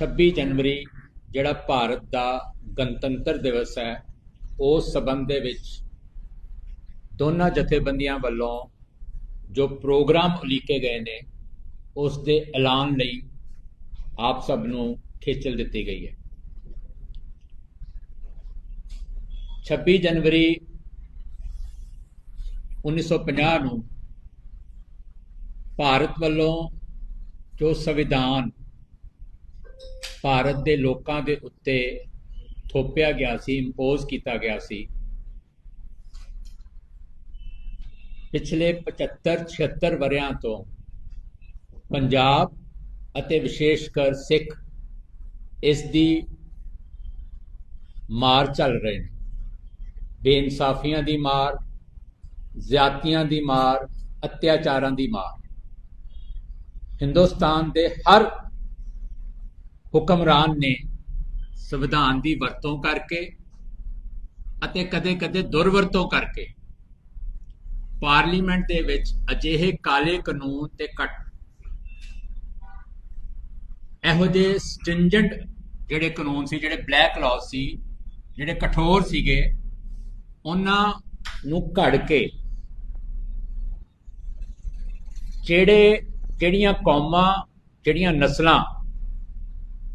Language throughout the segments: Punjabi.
26 ਜਨਵਰੀ ਜਿਹੜਾ ਭਾਰਤ ਦਾ ਗਣਤੰਤਰ ਦਿਵਸ ਹੈ, ਉਸ ਸਬੰਧ ਦੇ ਵਿੱਚ ਦੋਨਾਂ ਜਥੇਬੰਦੀਆਂ ਵੱਲੋਂ ਜੋ ਪ੍ਰੋਗਰਾਮ ਉਲੀਕੇ ਗਏ ਨੇ, ਉਸ ਦੇ ਐਲਾਨ ਲਈ ਆਪ ਸਭ ਨੂੰ ਖੇਚਲ ਦਿੱਤੀ ਗਈ ਹੈ। 26 ਜਨਵਰੀ 1950 ਨੂੰ ਭਾਰਤ ਵੱਲੋਂ ਜੋ ਸੰਵਿਧਾਨ ਭਾਰਤ ਦੇ ਲੋਕਾਂ ਦੇ ਉੱਤੇ ਥੋਪਿਆ ਗਿਆ ਸੀ ਇੰਪੋਜ਼ ਕੀਤਾ ਗਿਆ ਸੀ। ਪਿਛਲੇ 75 76 ਵਰਿਆਂ ਤੋਂ ਪੰਜਾਬ ਅਤੇ ਵਿਸ਼ੇਸ਼ ਕਰ ਸਿੱਖ ਇਸ ਦੀ ਮਾਰ ਚੱਲ ਰਹੇ ਨੇ। ਬੇਇਨਸਾਫੀਆਂ ਦੀ ਮਾਰ ਜ਼ਿਆਤੀਆਂ ਦੀ ਮਾਰ, ਅਤਿਆਚਾਰਾਂ ਦੀ ਮਾਰ। ਹਿੰਦੁਸਤਾਨ ਦੇ ਹਰ ਹੁਕਮਰਾਨ ਨੇ ਸੰਵਿਧਾਨ ਦੀ ਵਰਤੋਂ ਕਰਕੇ ਅਤੇ ਕਦੇ-ਕਦੇ ਦੁਰਵਰਤੋਂ ਕਰਕੇ ਪਾਰਲੀਮੈਂਟ ਦੇ ਵਿੱਚ ਅਜਿਹੇ ਕਾਲੇ ਕਾਨੂੰਨ ਤੇ ਕੱਟ ਇਹੋ ਜਿਹੇ ਸਟ੍ਰਿੰਜੈਂਟ ਜਿਹੜੇ ਕਾਨੂੰਨ ਸੀ, ਜਿਹੜੇ ਬਲੈਕ ਲਾਅ ਸੀ, ਜਿਹੜੇ ਕਠੋਰ ਸੀਗੇ, ਉਹਨਾਂ ਨੂੰ ਘੜ ਕੇ ਜਿਹੜੇ ਜਿਹੜੀਆਂ ਕੌਮਾਂ ਜਿਹੜੀਆਂ ਨਸਲਾਂ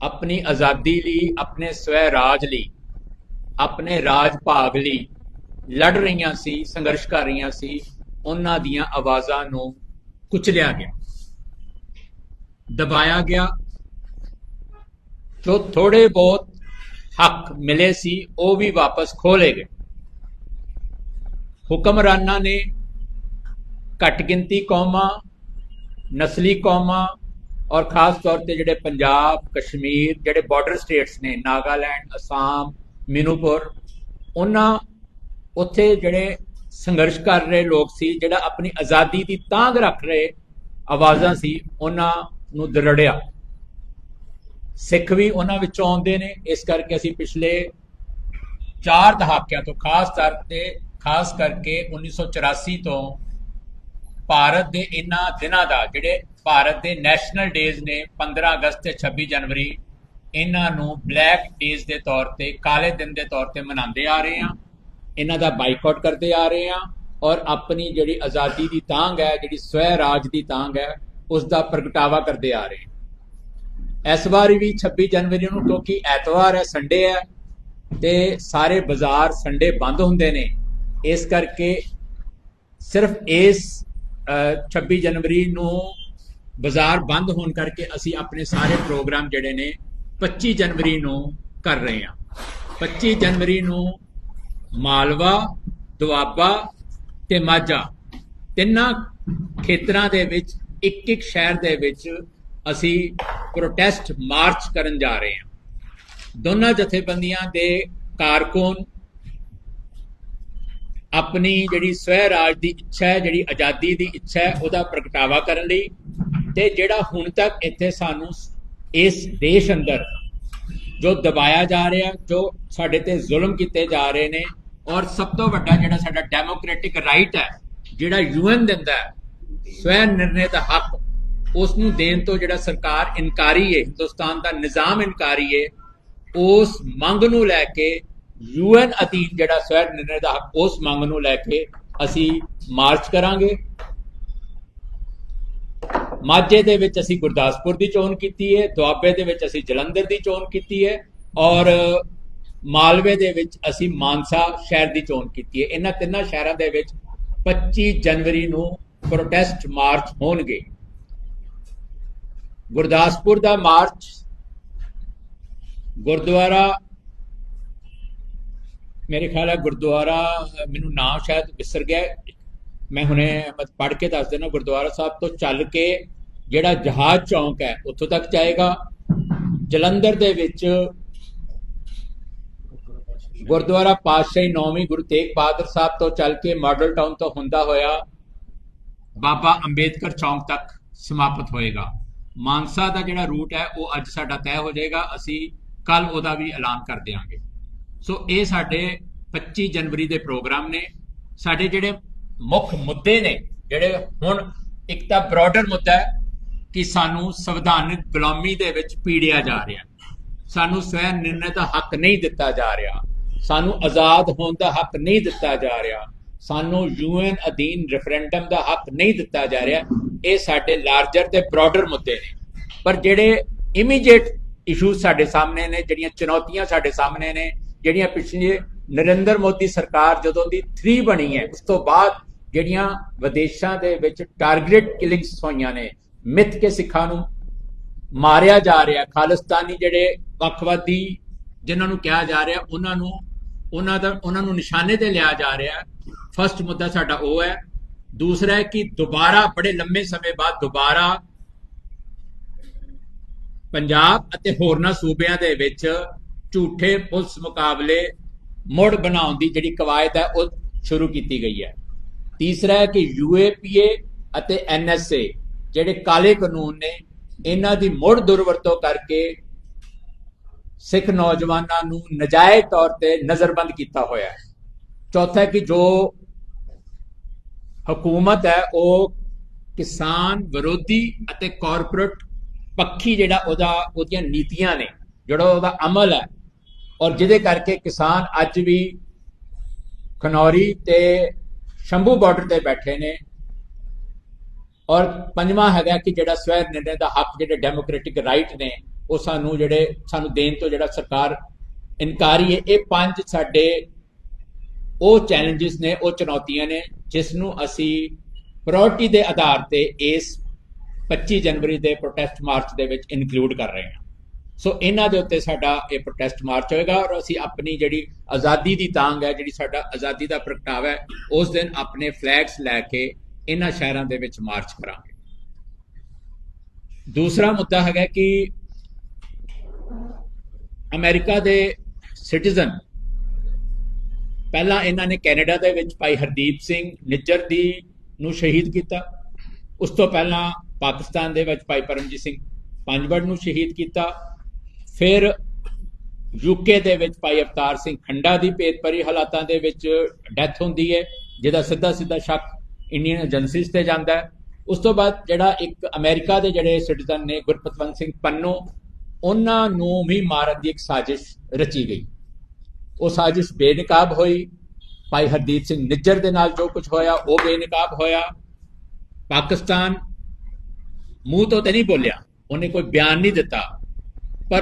ਆਪਣੀ ਆਜ਼ਾਦੀ ਲਈ, ਆਪਣੇ ਸਵੈ ਰਾਜ ਲਈ, ਆਪਣੇ ਰਾਜ ਭਾਗ ਲਈ ਲੜ ਰਹੀਆਂ ਸੀ, ਸੰਘਰਸ਼ ਕਰ ਰਹੀਆਂ ਸੀ, ਉਹਨਾਂ ਦੀਆਂ ਆਵਾਜ਼ਾਂ ਨੂੰ ਕੁਚਲਿਆ ਗਿਆ। ਦਬਾਇਆ ਗਿਆ। ਜੋ ਥੋੜੇ ਬਹੁਤ ਹੱਕ ਮਿਲੇ ਸੀ, ਉਹ ਵੀ ਵਾਪਸ ਖੋਲੇ ਗਏ। ਹੁਕਮਰਾਨਾਂ ਨੇ ਘੱਟ ਗਿਣਤੀ ਕੌਮਾਂ, ਨਸਲੀ ਕੌਮਾਂ ਔਰ ਖਾਸ ਤੌਰ ਤੇ ਜਿਹੜੇ ਪੰਜਾਬ, ਕਸ਼ਮੀਰ, ਜਿਹੜੇ ਬਾਰਡਰ ਸਟੇਟਸ ਨੇ, ਨਾਗਾਲੈਂਡ, ਅਸਾਮ, ਮੀਨੂਪੁਰ, ਉਹਨਾਂ ਉੱਥੇ ਜਿਹੜੇ ਸੰਘਰਸ਼ ਕਰ ਰਹੇ ਲੋਕ ਸੀ, ਜਿਹੜਾ ਆਪਣੀ ਆਜ਼ਾਦੀ ਦੀ ਤਾਂਗ ਰੱਖ ਰਹੇ ਆਵਾਜ਼ਾਂ ਸੀ, ਉਹਨਾਂ ਨੂੰ ਦਰੜਿਆ। ਸਿੱਖ ਵੀ ਉਹਨਾਂ ਵਿੱਚੋਂ ਆਉਂਦੇ ਨੇ, ਇਸ ਕਰਕੇ ਅਸੀਂ ਪਿਛਲੇ 4 ਦਹਾਕਿਆਂ ਤੋਂ ਖਾਸ ਤੌਰ ਤੇ, ਖਾਸ ਕਰਕੇ 1984 ਤੋਂ ਭਾਰਤ ਦੇ ਇਨ੍ਹਾਂ ਦਿਨਾਂ ਦਾ, ਜਿਹੜੇ ਭਾਰਤ ਦੇ ਨੈਸ਼ਨਲ ਡੇਜ਼ ਨੇ 15 ਅਗਸਤ ਤੇ 26 ਜਨਵਰੀ ਇਹਨਾਂ ਨੂੰ ਬਲੈਕ ਡੇਜ਼ ਦੇ ਤੌਰ ਤੇ, ਕਾਲੇ ਦਿਨ ਦੇ ਤੌਰ ਤੇ ਮਨਾਉਂਦੇ ਆ ਰਹੇ ਹਾਂ। ਇਹਨਾਂ ਦਾ ਬਾਈਕਾਟ ਕਰਦੇ ਆ ਰਹੇ ਹਾਂ ਔਰ ਆਪਣੀ ਜਿਹੜੀ ਆਜ਼ਾਦੀ ਦੀ ਤਾਂਗ ਹੈ, ਜਿਹੜੀ ਸਵੈ ਰਾਜ ਦੀ ਤਾਂਗ ਹੈ, ਉਸ ਦਾ ਪ੍ਰਗਟਾਵਾ ਕਰਦੇ ਆ ਰਹੇ ਹਾਂ। ਇਸ ਵਾਰ ਵੀ 26 ਜਨਵਰੀ ਨੂੰ ਕਿਉਂਕਿ ਐਤਵਾਰ ਹੈ, ਸੰਡੇ ਹੈ ਤੇ ਸਾਰੇ ਬਾਜ਼ਾਰ ਸੰਡੇ ਬੰਦ ਹੁੰਦੇ ਨੇ। ਇਸ ਕਰਕੇ ਸਿਰਫ ਇਸ 26 ਜਨਵਰੀ ਨੂੰ ਬਾਜ਼ਾਰ ਬੰਦ ਹੋਣ ਕਰਕੇ ਅਸੀਂ ਆਪਣੇ ਸਾਰੇ ਪ੍ਰੋਗਰਾਮ ਜਿਹੜੇ ਨੇ 25 ਜਨਵਰੀ ਨੂੰ ਕਰ ਰਹੇ ਹਾਂ। 25 ਜਨਵਰੀ ਨੂੰ ਮਾਲਵਾ, ਦੁਆਬਾ ਤੇ ਮਾਝਾ ਤਿੰਨਾਂ ਖੇਤਰਾਂ ਦੇ ਵਿੱਚ ਇੱਕ ਇੱਕ ਸ਼ਹਿਰ ਦੇ ਵਿੱਚ ਅਸੀਂ ਪ੍ਰੋਟੈਸਟ ਮਾਰਚ ਕਰਨ ਜਾ ਰਹੇ ਹਾਂ। ਦੋਨਾਂ ਜਥੇਬੰਦੀਆਂ ਦੇ ਕਾਰਕੁਨ, ਆਪਣੀ ਜਿਹੜੀ ਸਵੈ ਰਾਜ ਦੀ ਇੱਛਾ ਹੈ, ਜਿਹੜੀ ਆਜ਼ਾਦੀ ਦੀ ਇੱਛਾ ਹੈ, ਉਹਦਾ ਪ੍ਰਗਟਾਵਾ ਕਰਨ ਲਈ ਤੇ ਜਿਹੜਾ ਹੁਣ ਤੱਕ ਇੱਥੇ ਸਾਨੂੰ ਇਸ ਦੇਸ਼ ਅੰਦਰ ਜੋ ਦਬਾਇਆ ਜਾ ਰਿਹਾ, ਜੋ ਸਾਡੇ ਤੇ ਜ਼ੁਲਮ ਕੀਤੇ ਜਾ ਰਹੇ ਨੇ ਔਰ ਸਭ ਤੋਂ ਵੱਡਾ ਜਿਹੜਾ ਸਾਡਾ ਡੈਮੋਕ੍ਰੈਟਿਕ ਰਾਈਟ ਹੈ, ਜਿਹੜਾ ਯੂਐਨ ਦਿੰਦਾ ਹੈ, ਸਵੈ ਨਿਰਣੇ ਦਾ ਹੱਕ ਉਸ ਨੂੰ ਦੇਣ ਤੋਂ ਜਿਹੜਾ ਸਰਕਾਰ ਇਨਕਾਰੀ ਹੈ ਹਿੰਦੁਸਤਾਨ ਦਾ ਨਿਜ਼ਾਮ ਇਨਕਾਰੀ ਹੈ ਉਸ ਮੰਗ ਨੂੰ ਲੈ ਕੇ ਯੂਐਨ ਅਧੀਨ ਜਿਹੜਾ ਸਵੈ ਨਿਰਣੇ ਦਾ ਹੱਕ, ਉਸ ਮੰਗ ਨੂੰ ਲੈ ਕੇ ਅਸੀਂ ਮਾਰਚ ਕਰਾਂਗੇ। ਮਾਝੇ ਦੇ ਵਿੱਚ ਅਸੀਂ ਗੁਰਦਾਸਪੁਰ ਦੀ ਚੋਣ ਕੀਤੀ ਹੈ, ਦੁਆਬੇ ਦੇ ਵਿੱਚ ਅਸੀਂ ਜਲੰਧਰ ਦੀ ਚੋਣ ਕੀਤੀ ਹੈ ਔਰ ਮਾਲਵੇ ਦੇ ਵਿੱਚ ਅਸੀਂ ਮਾਨਸਾ ਸ਼ਹਿਰ ਦੀ ਚੋਣ ਕੀਤੀ ਹੈ। ਇਹਨਾਂ ਤਿੰਨਾਂ ਸ਼ਹਿਰਾਂ ਦੇ ਵਿੱਚ 25 ਜਨਵਰੀ ਨੂੰ ਪ੍ਰੋਟੈਸਟ ਮਾਰਚ ਹੋਣਗੇ। ਗੁਰਦਾਸਪੁਰ ਦਾ ਮਾਰਚ ਗੁਰਦੁਆਰਾ, ਮੇਰੇ ਖਿਆਲ ਹੈ ਗੁਰਦੁਆਰਾ, ਮੈਨੂੰ ਨਾਮ ਸ਼ਾਇਦ ਵਿਸਰ ਗਿਆ ਮੈਂ ਹੁਣੇ ਪੜ੍ਹ ਕੇ ਦੱਸ ਦੇਣਾ ਗੁਰਦੁਆਰਾ ਸਾਹਿਬ ਤੋਂ ਚੱਲ ਕੇ ਜਿਹੜਾ ਜਹਾਜ਼ ਚੌਂਕ ਹੈ, ਉੱਥੋਂ ਤੱਕ ਜਾਏਗਾ। ਜਲੰਧਰ ਦੇ ਵਿੱਚ ਗੁਰਦੁਆਰਾ ਪਾਤਸ਼ਾਹੀ ਨੌਵੀਂ ਗੁਰੂ ਤੇਗ ਬਹਾਦਰ ਸਾਹਿਬ ਤੋਂ ਚੱਲ ਕੇ ਮਾਡਲ ਟਾਊਨ ਤੋਂ ਹੁੰਦਾ ਹੋਇਆ ਬਾਬਾ ਅੰਬੇਦਕਰ ਚੌਂਕ ਤੱਕ ਸਮਾਪਤ ਹੋਏਗਾ। ਮਾਨਸਾ ਦਾ ਜਿਹੜਾ ਰੂਟ ਹੈ, ਉਹ ਅੱਜ ਸਾਡਾ ਤੈਅ ਹੋ ਜਾਏਗਾ। ਅਸੀਂ ਕੱਲ ਉਹਦਾ ਵੀ ਐਲਾਨ ਕਰ ਦੇਵਾਂਗੇ ਸੋ ਇਹ ਸਾਡੇ 25 ਜਨਵਰੀ ਦੇ ਪ੍ਰੋਗਰਾਮ ਨੇ। ਸਾਡੇ ਜਿਹੜੇ ਮੁੱਖ ਮੁੱਦੇ ਨੇ ਜਿਹੜੇ ਹੁਣ ਇੱਕ ਤਾਂ ਬ੍ਰੌਡਰ ਮੁੱਦਾ ਹੈ ਕਿ ਸਾਨੂੰ ਸੰਵਿਧਾਨਕ ਗੁਲਾਮੀ ਦੇ ਵਿੱਚ ਪੀੜਿਆ ਜਾ ਰਿਹਾ। ਸਾਨੂੰ ਸਵੈ ਨਿਰਣੇ ਦਾ ਹੱਕ ਨਹੀਂ ਦਿੱਤਾ ਜਾ ਰਿਹਾ। ਸਾਨੂੰ ਆਜ਼ਾਦ ਹੋਣ ਦਾ ਹੱਕ ਨਹੀਂ ਦਿੱਤਾ ਜਾ ਰਿਹਾ। ਸਾਨੂੰ ਯੂਐਨ ਅਧੀਨ ਰੈਫਰੈਂਡਮ ਦਾ ਹੱਕ ਨਹੀਂ ਦਿੱਤਾ ਜਾ ਰਿਹਾ। ਇਹ ਸਾਡੇ ਲਾਰਜਰ ਤੇ ਬ੍ਰੌਡਰ ਮੁੱਦੇ ਨੇ। ਪਰ ਜਿਹੜੇ ਇਮੀਡੀਏਟ ਇਸ਼ੂ ਸਾਡੇ ਸਾਹਮਣੇ ਨੇ, ਜਿਹੜੀਆਂ ਚੁਣੌਤੀਆਂ ਸਾਡੇ ਸਾਹਮਣੇ ਨੇ, ਜਿਹੜੀਆਂ ਪਿਛਲੇ ਨਰਿੰਦਰ ਮੋਦੀ ਸਰਕਾਰ ਜਦੋਂ ਦੀ 3 ਬਣੀ ਹੈ, ਉਸ ਤੋਂ ਬਾਅਦ ਜਿਹੜੀਆਂ ਵਿਦੇਸ਼ਾਂ ਦੇ ਵਿੱਚ ਟਾਰਗੇਟ ਕਿਲਿੰਗਸ ਹੋਈਆਂ ਨੇ, ਮਿੱਥ ਕੇ ਸਿੱਖਾਂ ਨੂੰ ਮਾਰਿਆ ਜਾ ਰਿਹਾ, ਖਾਲਿਸਤਾਨੀ ਜਿਹੜੇ ਵੱਖਵਾਦੀ ਜਿਨ੍ਹਾਂ ਨੂੰ ਕਿਹਾ ਜਾ ਰਿਹਾ, ਉਹਨਾਂ ਨੂੰ, ਉਹਨਾਂ ਦਾ, ਉਹਨਾਂ ਨੂੰ ਨਿਸ਼ਾਨੇ ਤੇ ਲਿਆ ਜਾ ਰਿਹਾ। ਫਸਟ ਮੁੱਦਾ ਸਾਡਾ ਉਹ ਹੈ। ਦੂਸਰਾ ਹੈ ਕਿ ਦੁਬਾਰਾ, ਬੜੇ ਲੰਮੇ ਸਮੇਂ ਬਾਅਦ ਦੁਬਾਰਾ ਪੰਜਾਬ ਅਤੇ ਹੋਰਨਾਂ ਸੂਬਿਆਂ ਦੇ ਵਿੱਚ ਝੂਠੇ ਪੁਲਿਸ ਮੁਕਾਬਲੇ ਮੁੜ ਬਣਾਉਣ ਦੀ ਜਿਹੜੀ ਕਵਾਇਦ ਹੈ, ਉਹ ਸ਼ੁਰੂ ਕੀਤੀ ਗਈ ਹੈ। ਤੀਸਰਾ ਹੈ ਕਿ ਯੂਏਪੀਏ ਅਤੇ ਐਨਐਸਏ, ਜਿਹੜੇ ਕਾਲੇ ਕਾਨੂੰਨ ਨੇ, ਇਹਨਾਂ ਦੀ ਮੁੜ ਦੁਰਵਰਤੋਂ ਕਰਕੇ ਸਿੱਖ ਨੌਜਵਾਨਾਂ ਨੂੰ ਨਜਾਇਜ਼ ਤੌਰ ਤੇ ਨਜ਼ਰਬੰਦ ਕੀਤਾ ਹੋਇਆ ਹੈ। ਚੌਥਾ ਕਿ ਜੋ ਹਕੂਮਤ ਹੈ, ਉਹ ਕਿਸਾਨ ਵਿਰੋਧੀ ਅਤੇ ਕਾਰਪੋਰੇਟ ਪੱਖੀ ਜਿਹੜਾ ਉਹਦਾ, ਉਹਦੀਆਂ ਨੀਤੀਆਂ ਨੇ, ਜਿਹੜਾ ਉਹਦਾ ਅਮਲ ਹੈ। ਔਰ ਜਿਹਦੇ ਕਰਕੇ ਕਿਸਾਨ ਅੱਜ ਵੀ ਖਨੌਰੀ ਤੇ ਸ਼ੰਭੂ ਬਾਰਡਰ ਤੇ ਬੈਠੇ ਨੇ। ਔਰ ਪੰਜਵਾਂ ਹੈਗਾ ਕਿ ਜਿਹੜਾ ਸਵੈ ਨਿਰਣੇ ਦਾ ਹੱਕ, ਜਿਹੜੇ ਡੈਮੋਕ੍ਰੈਟਿਕ ਰਾਈਟ ਨੇ, ਉਹ ਸਾਨੂੰ ਜਿਹੜੇ, ਸਾਨੂੰ ਦੇਣ ਤੋਂ ਜਿਹੜਾ ਸਰਕਾਰ ਇਨਕਾਰੀ ਹੈ ਇਹ ਪੰਜ ਸਾਡੇ ਉਹ ਚੈਲੰਜਸ ਨੇ, ਉਹ ਚੁਣੌਤੀਆਂ ਨੇ ਜਿਸ ਨੂੰ ਅਸੀਂ ਪ੍ਰਾਇੋਰਟੀ ਦੇ ਆਧਾਰ ਤੇ ਇਸ 25 ਜਨਵਰੀ ਦੇ ਪ੍ਰੋਟੈਸਟ ਮਾਰਚ ਦੇ ਵਿੱਚ ਇਨਕਲੂਡ ਕਰ ਰਹੇ ਹਾਂ। ਸੋ ਇਹਨਾਂ ਦੇ ਉੱਤੇ ਸਾਡਾ ਇਹ ਪ੍ਰੋਟੈਸਟ ਮਾਰਚ ਹੋਏਗਾ ਔਰ ਅਸੀਂ ਆਪਣੀ ਜਿਹੜੀ ਆਜ਼ਾਦੀ ਦੀ ਤਾਂਗ ਹੈ, ਜਿਹੜੀ ਸਾਡਾ ਆਜ਼ਾਦੀ ਦਾ ਪ੍ਰਗਟਾਵਾ ਹੈ, ਉਸ ਦਿਨ ਆਪਣੇ ਫਲੈਗਸ ਲੈ ਕੇ ਇਹਨਾਂ ਸ਼ਹਿਰਾਂ ਦੇ ਵਿੱਚ ਮਾਰਚ ਕਰਾਂਗੇ। ਦੂਸਰਾ ਮੁੱਦਾ ਹੈਗਾ ਕਿ ਅਮਰੀਕਾ ਦੇ ਸਿਟੀਜ਼ਨ ਪਹਿਲਾਂ ਇਹਨਾਂ ਨੇ ਕੈਨੇਡਾ ਦੇ ਵਿੱਚ ਭਾਈ ਹਰਦੀਪ ਸਿੰਘ ਨਿੱਜਰ ਦੀ ਨੂੰ ਸ਼ਹੀਦ ਕੀਤਾ। ਉਸ ਤੋਂ ਪਹਿਲਾਂ ਪਾਕਿਸਤਾਨ ਦੇ ਵਿੱਚ ਭਾਈ ਪਰਮਜੀਤ ਸਿੰਘ ਪੰਜਵੜ ਨੂੰ ਸ਼ਹੀਦ ਕੀਤਾ। ਫਿਰ ਯੂਕੇ ਦੇ ਵਿੱਚ ਭਾਈ ਅਵਤਾਰ ਸਿੰਘ ਖੰਡਾ ਦੀ ਭੇਤਭਰੀ ਹਾਲਾਤਾਂ ਦੇ ਵਿੱਚ ਡੈਥ ਹੁੰਦੀ ਹੈ, ਜਿਹਦਾ ਸਿੱਧਾ ਸਿੱਧਾ ਸ਼ੱਕ ਇੰਡੀਅਨ ਏਜੰਸੀਜ਼ ਤੇ ਜਾਂਦਾ ਹੈ। ਉਸ ਤੋਂ ਬਾਅਦ ਜਿਹੜਾ ਇੱਕ ਅਮਰੀਕਾ ਦੇ ਜਿਹੜੇ ਸਿਟੀਜ਼ਨ ਨੇ ਗੁਰਪਤਵੰਤ ਸਿੰਘ ਪੰਨੂ, ਉਹਨਾਂ ਨੂੰ ਵੀ ਮਾਰਨ ਦੀ ਇੱਕ ਸਾਜ਼ਿਸ਼ ਰਚੀ ਗਈ। ਉਹ ਸਾਜ਼ਿਸ਼ ਬੇਨਕਾਬ ਹੋਈ। ਭਾਈ ਹਰਦੀਪ ਸਿੰਘ ਨਿੱਜਰ ਦੇ ਨਾਲ ਜੋ ਕੁਝ ਹੋਇਆ, ਉਹ ਬੇਨਕਾਬ ਹੋਇਆ। ਪਾਕਿਸਤਾਨ ਮੂੰਹ ਤੋਂ ਤੇ ਨਹੀਂ ਬੋਲਿਆ। ਉਹਨੇ ਕੋਈ ਬਿਆਨ ਨਹੀਂ ਦਿੱਤਾ। ਪਰ